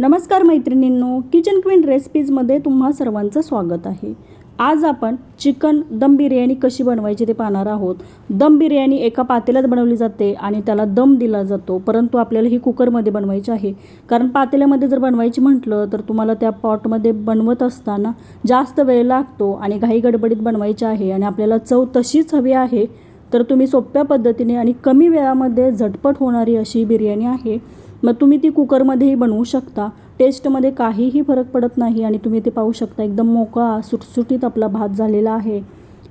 नमस्कार मैत्रिणींनो kitchen queen रेसिपीजमध्ये तुम्हा सर्वांचं स्वागत आहे. आज आपण चिकन दम बिर्याणी कशी बनवायची ते पाहणार आहोत. दम बिर्याणी एका पातेल्यात बनवली जाते आणि त्याला दम दिला जातो परंतु आपल्याला ही कुकरमध्ये बनवायची आहे. कारण पातेल्यामध्ये जर बनवायची म्हटलं तर तुम्हाला त्या पॉटमध्ये बनवत असताना जास्त वेळ लागतो आणि घाई गडबडीत बनवायची आहे आणि आपल्याला चव तशीच हवी आहे. तर तुम्ही सोप्या पद्धतीने आणि कमी वेळामध्ये झटपट होणारी अशी बिर्याणी आहे. मग तुम्ही ती कुकरमध्येही बनवू शकता. टेस्टमध्ये काहीही फरक पडत नाही आणि तुम्ही ते पाहू शकता. एकदम मोकळा सुटसुटीत आपला भात झालेला आहे.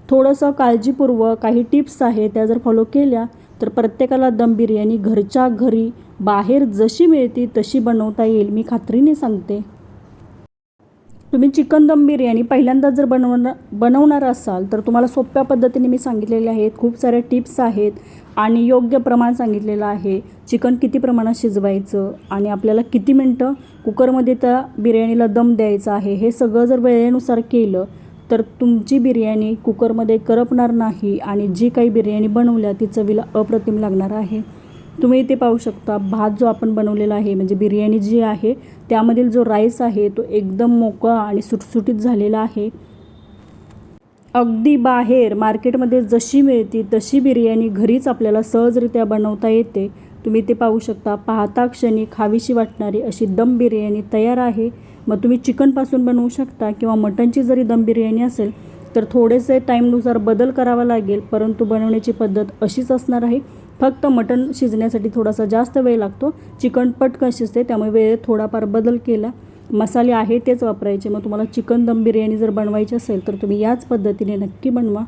थोडंसं काळजीपूर्वक काही टिप्स आहे त्या जर फॉलो केल्या तर प्रत्येकाला दम बिर्याणी घरच्या घरी बाहेर जशी मिळते तशी बनवता येईल. मी खात्रीने सांगते. तुम्ही चिकन दम बिर्याणी पहिल्यांदा जर बनवणार बनवणार असाल तर तुम्हाला सोप्या पद्धतीने मी सांगितलेले आहेत. खूप साऱ्या टिप्स आहेत. आणि योग्य प्रमाण सांगितलेलं आहे. चिकन किती प्रमाणात शिजवायचं आणि आपल्याला किती मिनटं कुकरमध्ये त्या बिर्याणीला दम द्यायचा आहे हे सगळं जर वेळेनुसार केलं तर तुमची बिर्याणी कुकरमध्ये करपणार नाही आणि जी काही बिर्याणी बनवल्या ती चवीला अप्रतिम लागणार आहे. तुम्ही इथे पाहू शकता भात जो आपण बनवलेला आहे म्हणजे बिर्याणी जी आहे त्यामधील जो राईस आहे तो एकदम मोकळा आणि सुटसुटीत झालेला आहे. अगदी बाहेर मार्केटमध्ये जशी मिळते तशी बिर्याणी घरीच आपल्याला सहजरित्या बनवता येते. तुम्ही ते पाहू शकता. पाहता क्षणी खावीशी वाटणारी अशी दम बिर्याणी तयार आहे. मग तुम्ही चिकनपासून बनवू शकता किंवा मटनची जरी दम बिर्याणी असेल तर थोडेसे टाईमनुसार बदल करावा लागेल. परंतु बनवण्याची पद्धत अशीच असणार आहे. फक्त मटण शिजण्यासाठी थोडासा जास्त वेळ लागतो. चिकन पटकन शिजते त्यामुळे वेळेत थोडाफार बदल केला. मसाले आहे तेच वापरायचे. मग तुम्हाला चिकन दम बिर्याणी जर बनवायची असेल तर तुम्ही याच पद्धतीने नक्की बनवा.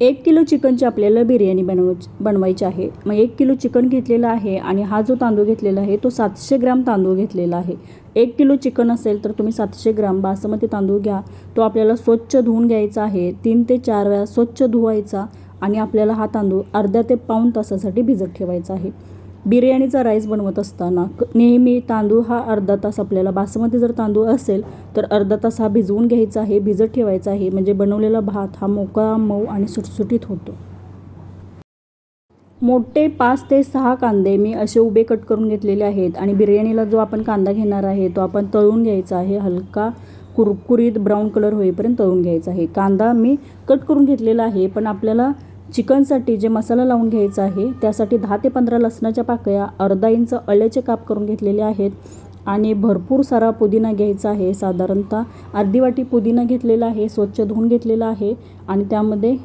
एक किलो चिकनची आपल्याला बिर्याणी बनव बनवायची आहे. मग एक किलो चिकन घेतलेलं आहे आणि हा जो तांदूळ घेतलेला आहे तो सातशे ग्राम तांदूळ घेतलेला आहे. एक किलो चिकन असेल तर तुम्ही सातशे ग्राम बासमती तांदूळ घ्या. तो आपल्याला स्वच्छ धुवून घ्यायचा आहे. तीन ते चार वेळा स्वच्छ धुवायचा आणि आपल्याला हा तांदूळ अर्ध्या ते पाऊण तासासाठी भिजत ठेवायचा आहे. बिर्याणीचा राईस बनवत असताना नेहमी तांदूळ हा अर्धा तास आपल्याला बासमती जर तांदूळ असेल तर अर्धा तास हा भिजवून घ्यायचा आहे भिजत ठेवायचा आहे. म्हणजे बनवलेला भात हा मोकळा मऊ आणि सुटसुटीत होतो. मोठे पाच ते सहा कांदे मी असे उभे कट करून घेतलेले आहेत आणि बिर्याणीला जो आपण कांदा घेणार आहे तो आपण तळून घ्यायचा आहे. हलका कुरकुरीत ब्राऊन कलर होईपर्यंत तळून घ्यायचा आहे. कांदा मी कट करून घेतलेला आहे पण आपल्याला चिकनसाठी जे मसाला लावून घ्यायचा आहे त्यासाठी दहा ते पंधरा लसणाच्या पाकळ्या अर्धा इंच अळ्याचे काप करून घेतलेले आहेत आणि भरपूर सारा पुदिना घ्यायचा आहे. साधारणतः अर्धी वाटी पुदिना घेतलेला आहे स्वच्छ धुवून घेतलेला आहे आणि त्यामध्ये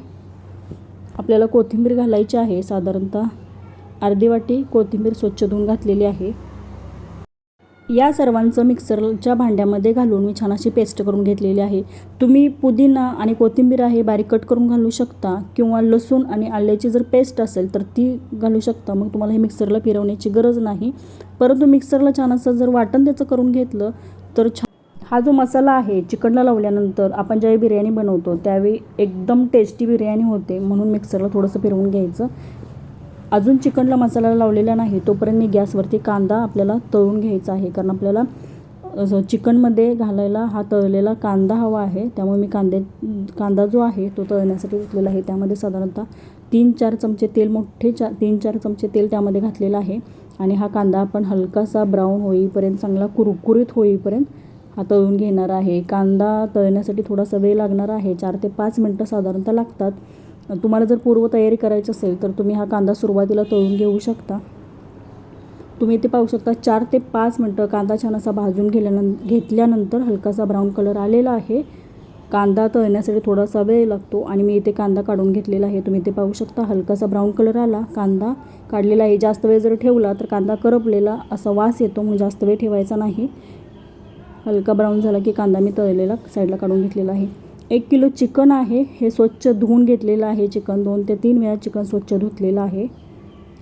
आपल्याला कोथिंबीर घालायची आहे. साधारणतः अर्धी वाटी कोथिंबीर स्वच्छ धुवून घातलेली आहे. या सर्वांचं मिक्सरच्या भांड्यामध्ये घालून मी छान अशी पेस्ट करून घेतलेली आहे. तुम्ही पुदिना आणि कोथिंबीर आहे बारीक कट करून घालू शकता किंवा लसूण आणि आल्याची जर पेस्ट असेल तर ती घालू शकता. मग तुम्हाला हे मिक्सरला फिरवण्याची गरज नाही. परंतु मिक्सरला छान असं जर वाटण त्याचं करून घेतलं तर छान हा जो मसाला आहे चिकनला लावल्यानंतर आपण ज्यावेळी बिर्याणी बनवतो त्यावेळी एकदम टेस्टी बिर्याणी होते म्हणून मिक्सरला थोडंसं फिरवून घ्यायचं. अजून चिकनला मसाला लावलेला नाही तोपर्यंत मी गॅसवरती कांदा आपल्याला तळून घ्यायचा आहे. कारण आपल्याला चिकनमध्ये घालायला हा तळलेला कांदा हवा आहे. त्यामुळे मी कांदे कांदा जो आहे तो तळण्यासाठी घेतलेला आहे. त्यामध्ये साधारणतः तीन चार चमचे तेल मोठे चार तीन चार चमचे तेल त्यामध्ये घातलेलं आहे. आणि हा कांदा आपण हलकासा ब्राऊन होईपर्यंत चांगला कुरकुरीत होईपर्यंत हा तळून घेणार आहे. कांदा तळण्यासाठी थोडासा वेळ लागणार आहे. चार ते पाच मिनटं साधारणतः लागतात. तुम्हाला जर पूर्वतयारी करायची असेल तर तुम्ही हा कांदा सुरुवातीला तळून घेऊ शकता. तुम्ही इथे पाहू शकता चार ते पाच मिनटं कांदा छान असा भाजून गेल्यानं घेतल्यानंतर हलकासा ब्राऊन कलर आलेला आहे. कांदा तळण्यासाठी थोडासा वेळ लागतो आणि मी इथे कांदा काढून घेतलेला आहे. तुम्ही इथे पाहू शकता हलकासा ब्राऊन कलर आला. कांदा काढलेला आहे. जास्त वेळ जर ठेवला तर कांदा करपलेला असा वास येतो म्हणून जास्त वेळ ठेवायचा नाही. हलका ब्राऊन झाला की कांदा मी तळलेला साईडला काढून घेतलेला आहे. एक किलो चिकन आहे. हे स्वच्छ धुवून घेतलेलं आहे चिकन दोन ते तीन वेळा चिकन स्वच्छ धुतलेलं आहे.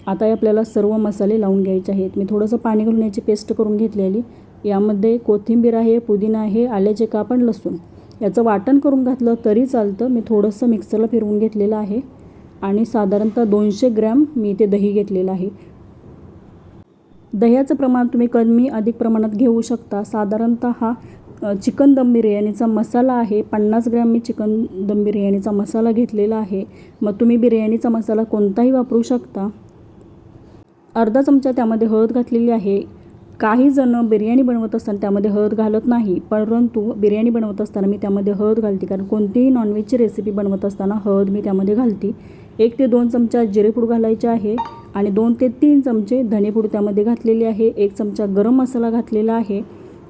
आता आपल्याला सर्व मसाले लावून घ्यायचे आहेत. मी थोडंसं पाणी घालून याची पेस्ट करून घेतलेली. यामध्ये कोथिंबीर आहे पुदिना आहे आल्याचे कापण लसूण. याचं वाटण करून घातलं तरी चालतं. मी थोडंसं मिक्सरला फिरवून घेतलेलं आहे. आणि साधारणतः दोनशे ग्रॅम मी इथे दही घेतलेलं आहे. दह्याचं प्रमाण तुम्ही कमी अधिक प्रमाणात घेऊ शकता. साधारणतः हा चिकन दम बिर्याणीचा मसाला आहे. पन्नास ग्रॅम मी चिकन दम बिर्याणीचा मसाला घेतलेला आहे. मग तुम्ही बिर्याणीचा मसाला कोणताही वापरू शकता. अर्धा चमचा त्यामध्ये हळद घातलेली आहे. काही जण बिर्याणी बनवत असताना त्यामध्ये हळद घालत नाही परंतु बिर्याणी बनवत असताना मी त्यामध्ये हळद घालते. कारण कोणतीही नॉनव्हेजची रेसिपी बनवत असताना हळद मी त्यामध्ये घालते. एक ते दोन चमचा जिरेपूड घालायचे आहे आणि दोन ते तीन चमचे धनेपूड त्यामध्ये घातलेली आहे. एक चमचा गरम मसाला घातलेला आहे.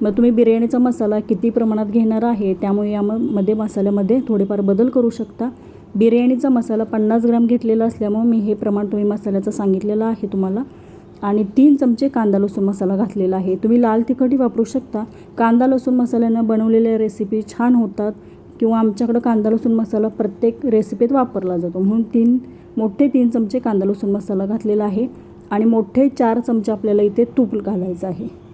मग तुम्ही बिर्याणीचा मसाला किती प्रमाणात घेणार आहे त्यामुळे यामध्ये मसाल्यामध्ये थोडेफार बदल करू शकता. बिर्याणीचा मसाला पन्नास ग्राम घेतलेला असल्यामुळे मी हे प्रमाण तुम्ही मसाल्याचं सांगितलेलं आहे तुम्हाला. आणि तीन चमचे कांदा लसूण मसाला घातलेला आहे. तुम्ही लाल तिखटही वापरू शकता. कांदा लसूण मसाल्यानं बनवलेल्या रेसिपी छान होतात. किंवा आमच्याकडं कांदा लसूण मसाला प्रत्येक रेसिपीत वापरला जातो. म्हणून तीन मोठे तीन चमचे कांदा लसूण मसाला घातलेला आहे. आणि मोठे चार चमचे आपल्याला इथे तूप घालायचं आहे.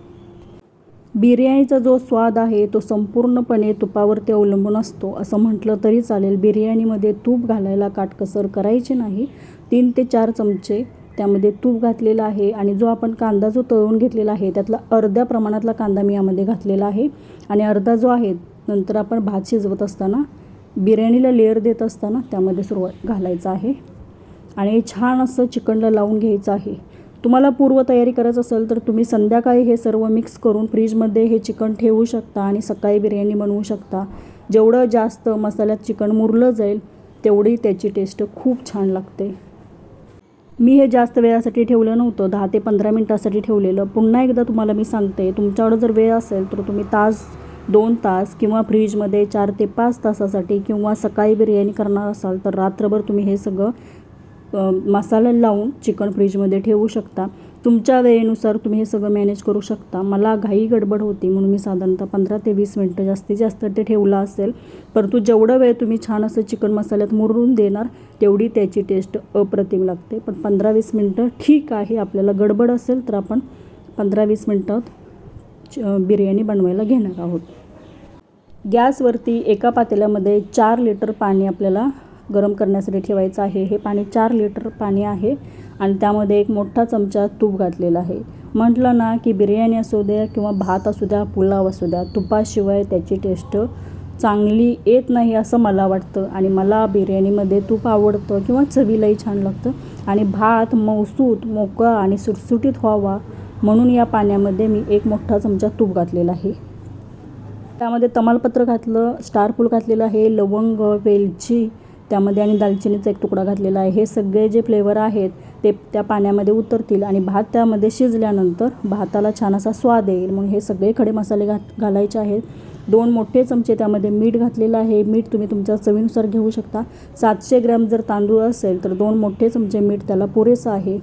बिर्याणीचा जो स्वाद आहे तो संपूर्णपणे तुपावरती अवलंबून असतो. असं म्हटलं तरी चालेल. बिर्याणीमध्ये तूप घालायला काटकसर करायची नाही. तीन ते चार चमचे त्यामध्ये तूप घातलेलं आहे आणि जो आपण कांदा जो तळून घेतलेला आहे त्यातला अर्ध्या प्रमाणातला कांदा मी यामध्ये घातलेला आहे. आणि अर्धा जो आहे नंतर आपण भात शिजवत असताना बिर्याणीला लेअर देत असताना त्यामध्ये सुरुवात घालायचं आहे. आणि छान असं चिकनला लावून घ्यायचं आहे. तुम्हाला पूर्वतयारी करायचं असेल तर तुम्ही संध्याकाळी हे सर्व मिक्स करून फ्रीजमध्ये हे चिकन ठेवू शकता आणि सकाळी बिर्याणी बनवू शकता. जेवढं जास्त मसाल्यात चिकन मुरलं जाईल तेवढी त्याची टेस्ट खूप छान लागते. मी हे जास्त वेळासाठी ठेवलं नव्हतं दहा ते पंधरा मिनटासाठी ठेवलेलं. पुन्हा एकदा तुम्हाला मी सांगते तुमच्याकडं जर वेळ असेल तर तुम्ही तास दोन तास किंवा फ्रीजमध्ये चार ते पाच तासासाठी किंवा सकाळी बिर्याणी करणार असाल तर रात्रभर तुम्ही हे सगळं मसाला लावून चिकन फ्रीजमध्ये ठेवू शकता. तुमच्या वेळेनुसार तुम्ही हे सगळं मॅनेज करू शकता. मला घाई गडबड होती म्हणून मी साधारणतः पंधरा ते वीस मिनटं जास्तीत जास्त ते ठेवलं असेल. परंतु जेवढं वेळ तुम्ही छान असं चिकन मसाल्यात मुरून देणार तेवढी त्याची टेस्ट अप्रतिम लागते. पण पंधरा वीस मिनटं ठीक आहे आपल्याला गडबड असेल तर आपण पंधरा वीस मिनटात च- बिर्याणी बनवायला घेणार आहोत. गॅसवरती एका पातेल्यामध्ये चार लिटर पाणी आपल्याला गरम करण्यासाठी ठेवायचं आहे. हे पाणी चार लिटर पाणी आहे आणि त्यामध्ये एक मोठा चमचा तूप घातलेला आहे. म्हटलं ना की बिर्याणी असू द्या किंवा भात असू द्या पुलाव असू द्या तुपाशिवाय त्याची टेस्ट चांगली येत नाही असं मला वाटतं. आणि मला बिर्याणीमध्ये तूप आवडतं किंवा चवीलाही छान लागतं. आणि भात मौसूत मोकळा आणि सुटसुटीत व्हावा म्हणून या पाण्यामध्ये मी एक मोठा चमचा तूप घातलेला आहे. त्यामध्ये तमालपत्र घातलं स्टारफूल घातलेलं आहे लवंग वेलची त्यामध्ये आणि दालचिनीचा एक तुकडा घातलेला आहे. हे सगळे जे फ्लेवर आहेत ते त्या पाण्यामध्ये उतरतील आणि भात त्यामध्ये शिजल्यानंतर भाताला छान असा स्वाद येईल. म्हणून हे सगळे खडे मसाले घात घालायचे आहेत. दोन मोठे चमचे त्यामध्ये मीठ घातलेलं आहे. मीठ तुम्ही तुमच्या चवीनुसार घेऊ शकता. सातशे ग्रॅम जर तांदूळ असेल तर दोन मोठे चमचे मीठ त्याला पुरेसं आहे.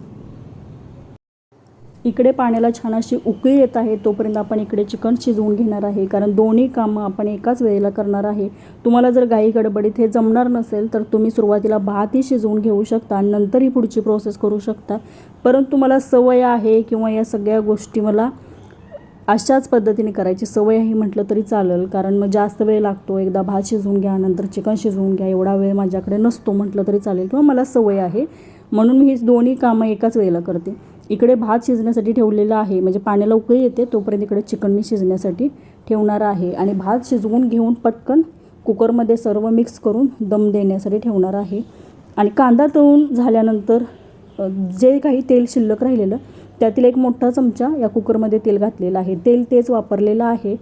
इकडे पाण्याला छान अशी उकळी येत आहे तोपर्यंत आपण इकडे चिकन शिजवून घेणार आहे. कारण दोन्ही कामं आपण एकाच वेळेला करणार आहे. तुम्हाला जर गाई गडबडीत हे जमणार नसेल तर तुम्ही सुरुवातीला भातही शिजवून घेऊ शकता आणि नंतर ही पुढची प्रोसेस करू शकता. परंतु मला सवय आहे किंवा या सगळ्या गोष्टी मला अशाच पद्धतीने करायची सवय आहे म्हटलं तरी चालेल. कारण मग जास्त वेळ लागतो. एकदा भात शिजवून घ्या नंतर चिकन शिजवून घ्या एवढा वेळ माझ्याकडे नसतो म्हटलं तरी चालेल किंवा मला सवय आहे. म्हणून मी ही दोन्ही कामं एकाच वेळेला करते. इकडे भात शिजण्यासाठी ठेवलेला आहे. म्हणजे पाण्याला उकळी येते तोपर्यंत इकडे चिकन मी शिजण्यासाठी ठेवणार आहे. आणि भात शिजवून घेऊन पटकन कुकरमध्ये सर्व मिक्स करून दम देण्यासाठी ठेवणार आहे. आणि कांदा तळून झाल्यानंतर जे काही तेल शिल्लक राहिलेलं त्यातील एक मोठा चमचा या कुकरमध्ये तेल घातलेलं आहे. तेल तेच वापरलेलं आहे.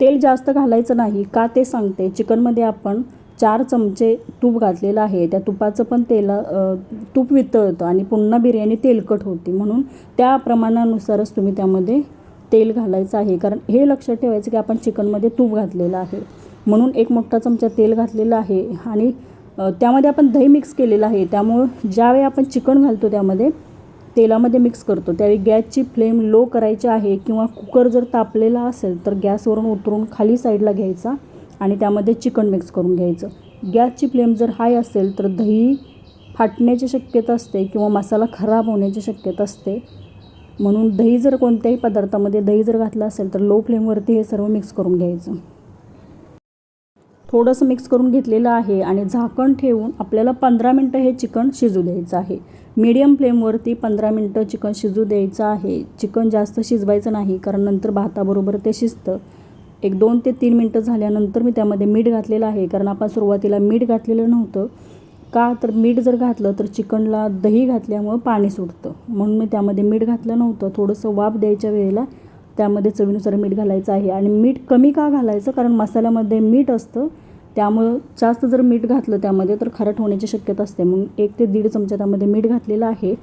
तेल जास्त घालायचं नाही. का ते सांगते. चिकनमध्ये आपण चार चमचे तूप घातलेलं आहे. त्या तुपाचं पण तेला तूप वितळतं आणि पुन्हा बिर्याणी तेलकट होती. म्हणून त्या प्रमाणानुसारच तुम्ही त्यामध्ये तेल घालायचं आहे. कारण हे लक्षात ठेवायचं की आपण चिकनमध्ये तूप घातलेलं आहे. म्हणून एक मोठा चमचा तेल घातलेलं आहे आणि त्यामध्ये आपण दही मिक्स केलेलं आहे. त्यामुळं ज्यावेळी आपण चिकन घालतो त्यामध्ये तेलामध्ये मिक्स करतो. त्यावेळी गॅसची फ्लेम लो करायची आहे किंवा कुकर जर तापलेला असेल तर गॅसवरून उतरून खाली साईडला घ्यायचा. आणि त्यामध्ये चिकन मिक्स करून घ्यायचं. गॅसची फ्लेम जर हाय असेल तर दही फाटण्याची शक्यता असते किंवा मसाला खराब होण्याची शक्यता असते. म्हणून दही जर कोणत्याही पदार्थामध्ये दही जर घातलं असेल तर लो फ्लेमवरती हे सर्व मिक्स करून घ्यायचं. थोडंसं मिक्स करून घेतलेलं आहे आणि झाकण ठेवून आपल्याला पंधरा मिनटं हे चिकन शिजू द्यायचं आहे. मीडियम फ्लेमवरती पंधरा मिनटं चिकन शिजू द्यायचं आहे. चिकन जास्त शिजवायचं नाही कारण नंतर भाताबरोबर ते शिजतं. एक दोन ते तीन मिनटं झाल्यानंतर मी त्यामध्ये मीठ घातलेलं आहे. कारण आपण सुरुवातीला मीठ घातलेलं नव्हतं. का? तर मीठ जर घातलं तर चिकनला दही घातल्यामुळं पाणी सुटतं. म्हणून मी त्यामध्ये मीठ घातलं नव्हतं. थोडंसं वाफ द्यायच्या वेळेला त्यामध्ये चवीनुसार मीठ घालायचं आहे. आणि मीठ कमी का घालायचं? कारण मसाल्यामध्ये मीठ असतं. त्यामुळं जास्त जर मीठ घातलं त्यामध्ये तर खारट होण्याची शक्यता असते. मग एक ते दीड चमचा त्यामध्ये मीठ घातलेलं आहे.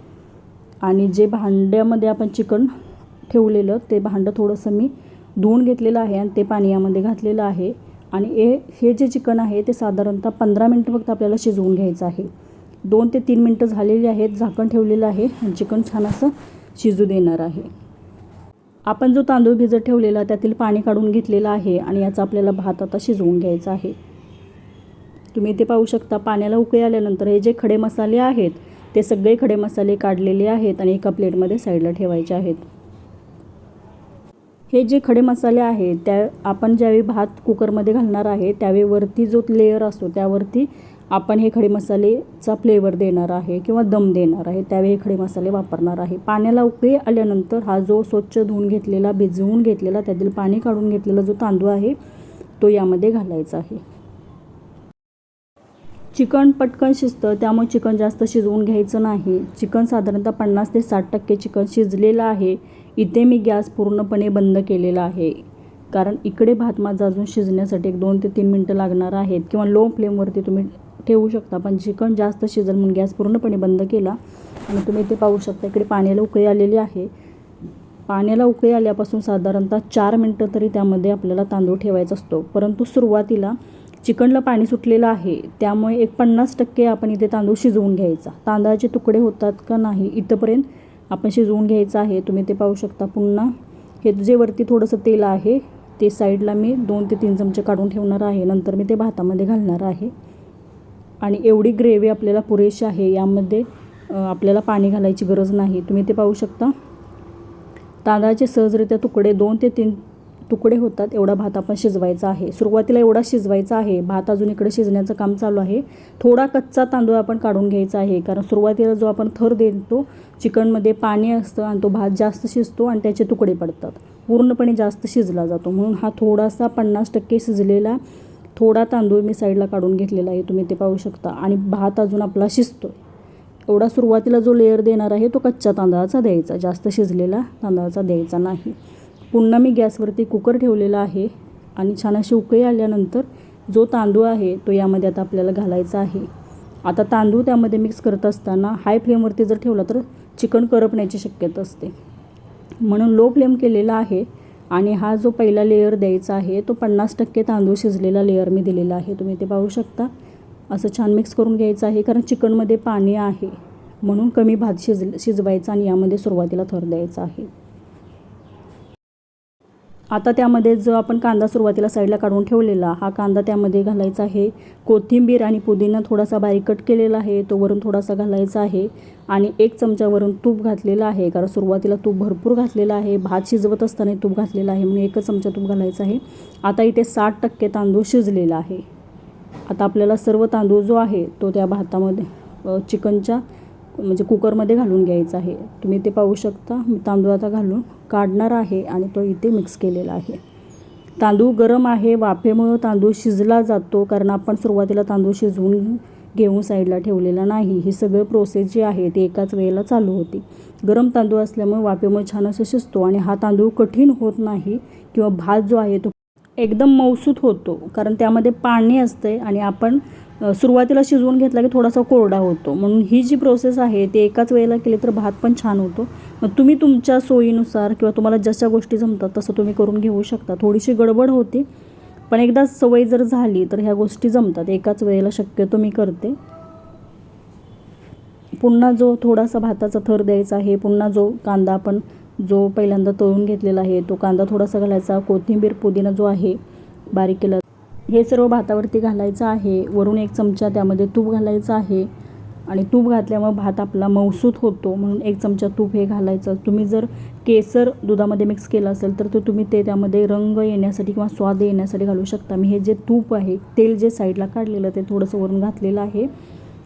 आणि जे भांड्यामध्ये आपण चिकन ठेवलेलं ते भांडं थोडंसं मी धुवून घेतलेलं आहे आणि ते पाणी यामध्ये घातलेलं आहे. आणि हे हे जे चिकन आहे ते साधारणतः पंधरा मिनटं फक्त आपल्याला शिजवून घ्यायचं आहे. दोन ते तीन मिनटं झालेली आहेत झाकण ठेवलेलं आहे आणि चिकन छान असं शिजू देणार आहे. आपण जो तांदूळ भिजत ठेवलेला त्यातील पाणी काढून घेतलेलं आहे आणि याचा आपल्याला भात आता शिजवून घ्यायचा आहे. तुम्ही ते पाहू शकता पाण्याला उकळी आल्यानंतर हे जे खडे मसाले आहेत ते सगळे खडे मसाले काढलेले आहेत आणि एका प्लेटमध्ये साईडला ठेवायचे आहेत. हे जे खडे मसाले आहेत त्या आपण ज्यावेळी भात कुकरमध्ये घालणार आहे त्यावेळी वरती जो लेअर असतो त्यावरती आपण हे खडे मसालेचा फ्लेवर देणार आहे किंवा दम देणार आहे त्यावेळी हे खडे मसाले वापरणार आहे. पाण्याला उकळी आल्यानंतर हा जो स्वच्छ धुवून घेतलेला भिजवून घेतलेला त्यातील पाणी काढून घेतलेला जो तांदूळ आहे तो यामध्ये घालायचा आहे. चिकन पटकन शिजतं त्यामुळे चिकन जास्त शिजवून घ्यायचं नाही. चिकन साधारणतः पन्नास ते साठ टक्के चिकन शिजलेलं आहे. इथे मी गॅस पूर्णपणे बंद केलेला आहे. कारण इकडे भात माझा अजून शिजण्यासाठी एक दोन ते तीन मिनटं लागणार आहेत. किंवा लो फ्लेमवरती तुम्ही ठेवू शकता पण चिकन जास्त शिजल म्हणून गॅस पूर्णपणे बंद केला. आणि तुम्ही इथे पाहू शकता इकडे पाण्याला उकळी आलेली आहे. पाण्याला उकळी आल्यापासून साधारणतः चार मिनटं तरी त्यामध्ये आपल्याला तांदूळ ठेवायचा असतो. परंतु सुरुवातीला चिकनला पाणी सुटलेलं आहे त्यामुळे एक पन्नास टक्के आपण इथे तांदूळ शिजवून घ्यायचा. तांदळाचे तुकडे होतात का नाही इथंपर्यंत आपण शिजवून घ्यायचं आहे. तुम्ही ते पाहू शकता पुन्हा. हे जे वरती थोडंसं तेल आहे ते साईडला मी दोन ते तीन चमचे काढून ठेवणार आहे. नंतर मी ते भातामध्ये घालणार आहे. आणि एवढी ग्रेव्ही आपल्याला पुरेशी आहे यामध्ये आपल्याला पाणी घालायची गरज नाही. तुम्ही ते पाहू शकता. तांदळाचे सहजरित्या तुकडे दोन ते तीन तुकडे होतात एवढा भात आपण शिजवायचा आहे. सुरुवातीला एवढा शिजवायचा आहे भात अजून इकडे शिजण्याचं काम चालू आहे. थोडा कच्चा तांदूळ आपण काढून घ्यायचा आहे कारण सुरुवातीला जो आपण थर देतो चिकनमध्ये पाणी असतं आणि तो भात जास्त शिजतो आणि त्याचे तुकडे पडतात. पूर्णपणे जास्त शिजला जातो. म्हणून हा थोडासा पन्नास टक्के शिजलेला थोडा तांदूळ मी साईडला काढून घेतलेला आहे. तुम्ही ते पाहू शकता. आणि भात अजून आपला शिजतो एवढा सुरुवातीला जो लेअर देणार आहे तो कच्च्या तांदळाचा द्यायचा. जास्त शिजलेला तांदळाचा द्यायचा नाही. पुन्हा मी गॅसवरती कुकर ठेवलेला आहे आणि छान अशी उकळी आल्यानंतर जो तांदूळ आहे तो यामध्ये आता आपल्याला घालायचा आहे. आता तांदूळ त्यामध्ये मिक्स करत असताना हाय फ्लेमवरती जर ठेवला तर चिकन करपण्याची शक्यता असते. म्हणून लो फ्लेम केलेला आहे आणि हा जो पहिला लेयर द्यायचा आहे तो पन्नास टक्के तांदूळ शिजलेला लेयर मी दिलेला आहे. तुम्ही ते पाहू शकता. असं छान मिक्स करून घ्यायचं आहे कारण चिकनमध्ये पाणी आहे. म्हणून कमी भात शिज शिजवायचा आणि यामध्ये सुरुवातीला थर द्यायचा आहे. आता त्यामध्ये जो आपण कांदा सुरुवातीला साईडला काढून ठेवलेला हा कांदा त्यामध्ये घालायचा आहे. कोथिंबीर आणि पुदिना थोडासा बारीक कट केलेला आहे तो वरून थोडासा घालायचा आहे आणि एक चमच्यावरून तूप घातलेला आहे कारण सुरुवातीला तूप भरपूर घातलेला आहे. भात शिजवत असताना तूप घातलेला आहे म्हणून एकच चमचा तूप घालायचा आहे. आता इथे साठ टक्के तांदूळ शिजलेला आहे. आता आपल्याला सर्व तांदूळ जो आहे तो त्या भातामध्ये चिकनच्या म्हणजे कुकरमध्ये घालून घ्यायचं आहे. तुम्ही ते पाहू शकता. मी तांदूळ आता घालून काढणार आहे आणि तो इथे मिक्स केलेला आहे. तांदूळ गरम आहे. वाफेमुळं तांदूळ शिजला जातो कारण आपण सुरुवातीला तांदूळ शिजवून घेऊन साईडला ठेवलेला नाही. ही सगळं प्रोसेस जी आहे ती एकाच वेळेला चालू होती. गरम तांदूळ असल्यामुळे वाफेमुळे छान असं शिजतो आणि हा तांदूळ कठीण होत नाही किंवा भात जो आहे तो एकदम मौसूत होतो कारण त्यामध्ये पाणी असते आणि आपण सुरुवातीला शिजवून घेतला की थोडासा कोरडा होतो. म्हणून ही जी प्रोसेस आहे ती एकाच वेळेला केली तर भात पण छान होतो. मग तुम्ही तुमच्या सोयीनुसार किंवा तुम्हाला जशा गोष्टी जमतात तसं तुम्ही करून घेऊ शकता. थोडीशी गडबड होती पण एकदा सवय जर झाली तर ह्या गोष्टी जमतात. एकाच वेळेला शक्यतो मी करते. पुन्हा जो थोडासा भाताचा थर द्यायचा आहे पुन्हा जो कांदा आपण जो पहिल्यांदा तळून घेतलेला आहे तो कांदा थोडासा घालायचा. कोथिंबीर पुदिना जो आहे बारीक केला हे सर्व भातावरती घालायचं आहे. वरून एक चमचा त्यामध्ये तूप घालायचं आहे. आणि तूप घातल्यामुळे भात आपला मौसूत होतो. म्हणून एक चमचा तूप हे घालायचं. तुम्ही जर केसर दुधामध्ये मिक्स केलं असेल तर ते तुम्ही ते त्यामध्ये रंग येण्यासाठी किंवा स्वाद येण्यासाठी घालू शकता. मी हे जे तूप आहे तेल जे साईडला काढलेलं ते थोडंसं वरून घातलेलं आहे.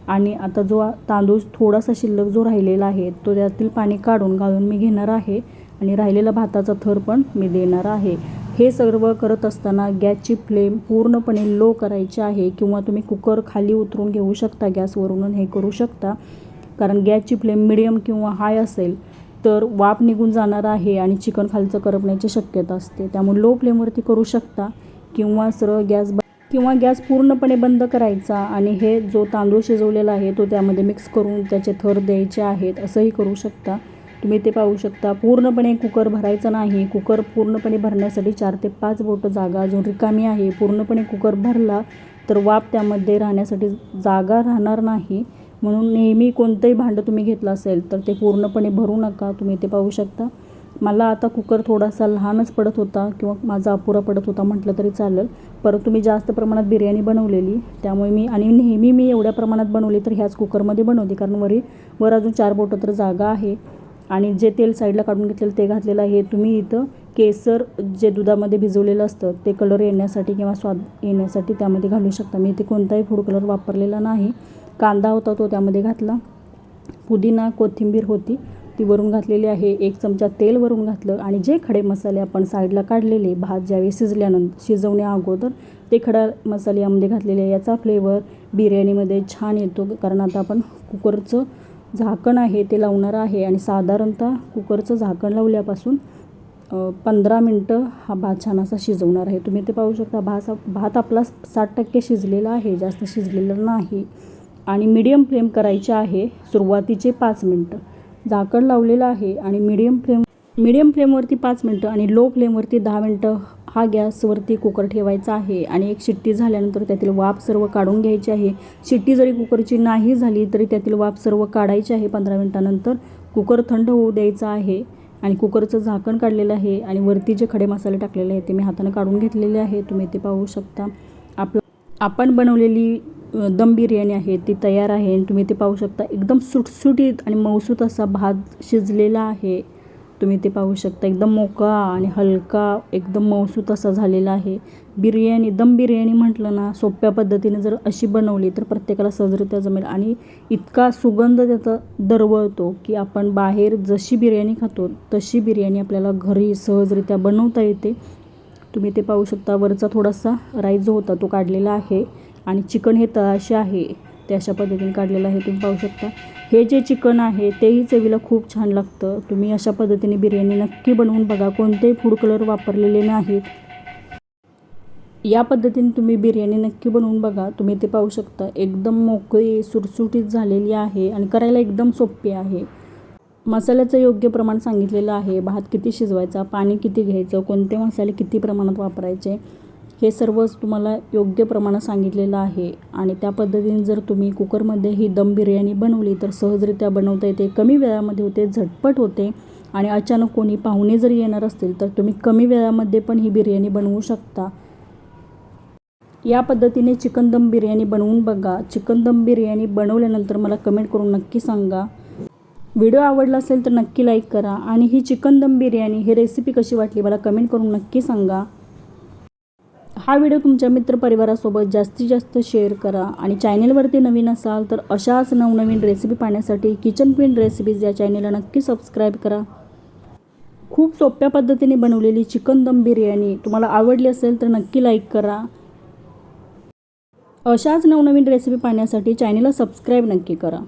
आणि आता जो तांदूळ थोडासा शिल्लक जो राहिलेला आहे तो त्यातील पाणी काढून घालून मी घेणार आहे. आणि राहिलेला भाताचा थर पण मी देणार आहे. हे सर्व करत असताना गॅसची फ्लेम पूर्णपणे लो करायची आहे किंवा तुम्ही कुकर खाली उतरून घेऊ शकता गॅसवरून हे करू शकता. कारण गॅसची फ्लेम मिडियम किंवा हाय असेल तर वाफ निघून जाणार आहे आणि चिकन खालचं करपण्याची शक्यता असते. त्यामुळे लो फ्लेमवरती करू शकता किंवा सरळ गॅस ब किंवा गॅस पूर्णपणे बंद करायचा आणि हे जो तांदूळ शिजवलेला आहे तो त्यामध्ये मिक्स करून त्याचे थर द्यायचे आहेत असंही करू शकता. तुम्ही ते पाहू शकता. पूर्णपणे कुकर भरायचा नाही. कुकर पूर्णपणे भरण्यासाठी चार ते पाच बोटं जागा अजून रिकामी आहे. पूर्णपणे कुकर भरला तर वाफ त्यामध्ये राहण्यासाठी जागा राहणार नाही. म्हणून नेहमी कोणतंही भांडं तुम्ही घेतलं असेल तर ते पूर्णपणे भरू नका. तुम्ही ते पाहू शकता. मला आता कुकर थोडासा लहानच पडत होता किंवा माझा अपुरा पडत होता म्हटलं तरी चालेल. परंतु मी जास्त प्रमाणात बिर्याणी बनवलेली. त्यामुळे मी आणि नेहमी मी एवढ्या प्रमाणात बनवली तर ह्याच कुकरमध्ये बनवते. कारण वरी वर अजून चार बोटं तर जागा आहे. आणि जे तेल साईडला काढून घेतलेलं ते घातलेलं आहे तुम्ही इथं केसर जे दुधामध्ये भिजवलेलं असतं ते कलर येण्यासाठी किंवा स्वाद येण्यासाठी त्यामध्ये घालू शकता. मी इथे कोणताही फूड कलर वापरलेला नाही. कांदा होता तो त्यामध्ये घातला. पुदिना कोथिंबीर होती ती वरून घातलेली आहे. एक चमचा तेल वरून घातलं आणि जे खडे मसाले आपण साईडला काढलेले भात ज्यावेळी शिजल्यानंतर शिजवण्या अगोदर ते खडा मसाले यामध्ये घातलेले. आहे याचा फ्लेवर बिर्याणीमध्ये छान येतो कारण आता आपण कुकरचं झाकण आहे ते लावणार आहे आणि साधारणतः कुकरचं झाकण लावल्यापासून पंधरा मिनटं हा भात छान असा शिजवणार आहे. तुम्ही ते पाहू शकता भात भात आपला साठ टक्के शिजलेला आहे जास्त शिजलेला नाही. आणि मीडियम फ्लेम करायची आहे सुरुवातीचे पाच मिनटं. झाकण लावलेलं आहे आणि मीडियम फ्लेम मीडियम फ्लेमवरती पाच मिनटं आणि लो फ्लेमवरती दहा मिनटं हा गॅसवरती कुकर ठेवायचा आहे. आणि एक शिट्टी झाल्यानंतर त्यातील वाफ सर्व काढून घ्यायची आहे. शिट्टी जरी कुकरची नाही झाली तरी त्यातील वाफ सर्व काढायची आहे. पंधरा मिनटानंतर कुकर थंड होऊ द्यायचा आहे. आणि कुकरचं झाकण काढलेलं आहे आणि वरती जे खडे मसाले टाकलेले आहेत ते मी हाताने काढून घेतलेले आहे. तुम्ही ते पाहू शकता. आपलं आपण बनवलेली दम बिर्याणी आहे ती तयार आहे. आणि तुम्ही ते पाहू शकता. एकदम सुटसुटीत आणि मऊसूत असा भात शिजलेला आहे. तुम्ही ते पाहू शकता. एकदम मोकळा आणि हलका एकदम मऊसूत असा झालेला आहे. बिर्याणी दम बिर्याणी म्हटलं ना सोप्या पद्धतीने जर अशी बनवली तर प्रत्येकाला सहजरित्या जमेल. आणि इतका सुगंध त्याचा दरवळतो की आपण बाहेर जशी बिर्याणी खातो तशी बिर्याणी आपल्याला घरी सहजरित्या बनवता येते. तुम्ही ते पाहू शकता. वरचा थोडासा राईस जो होता तो काढलेला आहे. आणि चिकन हे तळाशी आहे. ते अशा पद्धतीने काढलेलं आहे. तुम्ही पाहू शकता. हे जे चिकन आहे तेही चवीला खूप छान लागतं. तुम्ही अशा पद्धतीने बिर्याणी नक्की बनवून बघा. कोणतेही फूड कलर वापरलेले नाहीत. या पद्धतीने तुम्ही बिर्याणी नक्की बनवून बघा. तुम्ही ते पाहू शकता. एकदम मोकळी सुटसुटीत झालेली आहे आणि करायला एकदम सोपी आहे. मसाल्याचं योग्य प्रमाण सांगितलेलं आहे. भात किती शिजवायचा पाणी किती घ्यायचं कोणते मसाले किती प्रमाणात वापरायचे हे सर्वच तुम्हाला योग्य प्रमाणात सांगितलेलं आहे. आणि त्या पद्धतीने जर तुम्ही कुकरमध्ये ही दम बिर्याणी बनवली तर सहजरित्या बनवता येते. कमी वेळामध्ये होते झटपट होते. आणि अचानक कोणी पाहुणे जरी येणार असतील तर तुम्ही कमी वेळामध्ये पण ही बिर्याणी बनवू शकता. या पद्धतीने चिकन दम बिर्याणी बनवून बघा. चिकन दम बिर्याणी बनवल्यानंतर मला कमेंट करून नक्की सांगा. व्हिडिओ आवडला असेल तर नक्की लाईक करा. आणि ही चिकन दम बिर्याणी ही रेसिपी कशी वाटली मला कमेंट करून नक्की सांगा. हा व्हिडिओ तुमच्या मित्रपरिवारासोबत जास्तीत जास्त शेअर करा आणि चॅनेलवरती नवीन असाल तर अशाच नवनवीन रेसिपी पाहण्यासाठी किचन क्वीन रेसिपीज या चॅनेलला नक्की सबस्क्राईब करा. खूप सोप्या पद्धतीने बनवलेली चिकन दम बिर्याणी तुम्हाला आवडली असेल तर नक्की लाईक करा. अशाच नवनवीन रेसिपी पाहण्यासाठी चॅनेलला सबस्क्राईब नक्की करा.